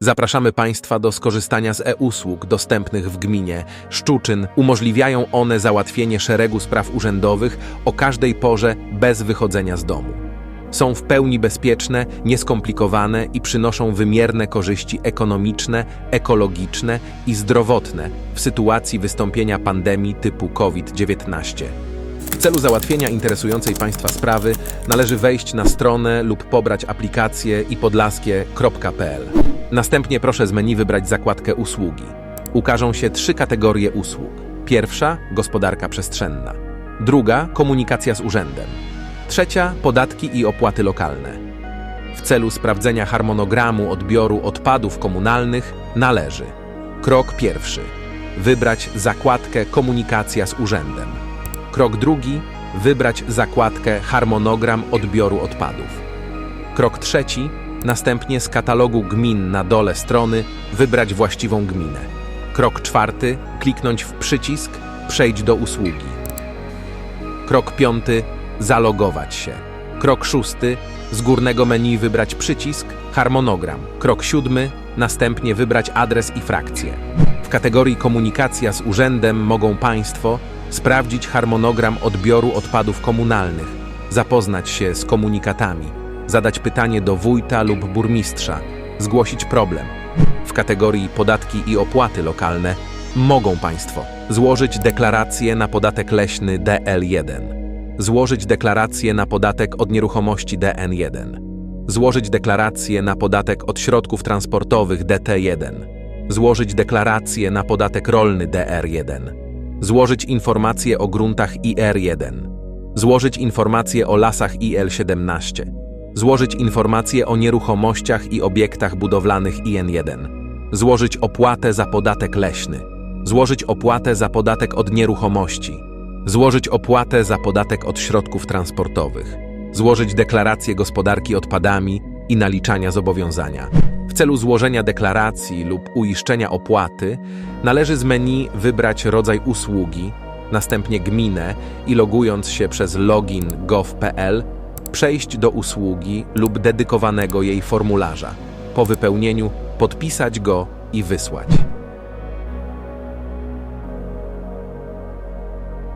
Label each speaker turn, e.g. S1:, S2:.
S1: Zapraszamy Państwa do skorzystania z e-usług dostępnych w gminie. Szczuczyn umożliwiają one załatwienie szeregu spraw urzędowych o każdej porze bez wychodzenia z domu. Są w pełni bezpieczne, nieskomplikowane i przynoszą wymierne korzyści ekonomiczne, ekologiczne i zdrowotne w sytuacji wystąpienia pandemii typu COVID-19. W celu załatwienia interesującej Państwa sprawy należy wejść na stronę lub pobrać aplikację ipodlaskie.pl. Następnie proszę z menu wybrać zakładkę Usługi. Ukażą się trzy kategorie usług. Pierwsza gospodarka przestrzenna. Druga komunikacja z urzędem. Trzecia podatki i opłaty lokalne. W celu sprawdzenia harmonogramu odbioru odpadów komunalnych należy Krok pierwszy. Wybrać zakładkę Komunikacja z urzędem. Krok drugi. Wybrać zakładkę Harmonogram odbioru odpadów. Krok trzeci. Następnie z katalogu gmin na dole strony wybrać właściwą gminę. Krok czwarty. Kliknąć w przycisk Przejdź do usługi. Krok piąty. Zalogować się. Krok szósty. Z górnego menu wybrać przycisk Harmonogram. Krok siódmy. Następnie wybrać adres i frakcję. W kategorii Komunikacja z urzędem mogą Państwo sprawdzić harmonogram odbioru odpadów komunalnych, zapoznać się z komunikatami, zadać pytanie do wójta lub burmistrza, zgłosić problem. W kategorii Podatki i opłaty lokalne mogą Państwo złożyć deklarację na podatek leśny DL1, złożyć deklarację na podatek od nieruchomości DN1, złożyć deklarację na podatek od środków transportowych DT1, złożyć deklarację na podatek rolny DR1, złożyć informację o gruntach IR1, złożyć informację o lasach IL17, złożyć informację o nieruchomościach i obiektach budowlanych IN1, złożyć opłatę za podatek leśny, złożyć opłatę za podatek od nieruchomości, złożyć opłatę za podatek od środków transportowych, złożyć deklarację gospodarki odpadami i naliczania zobowiązania. W celu złożenia deklaracji lub uiszczenia opłaty należy z menu wybrać rodzaj usługi, następnie gminę i logując się przez login gov.pl przejść do usługi lub dedykowanego jej formularza. Po wypełnieniu podpisać go i wysłać.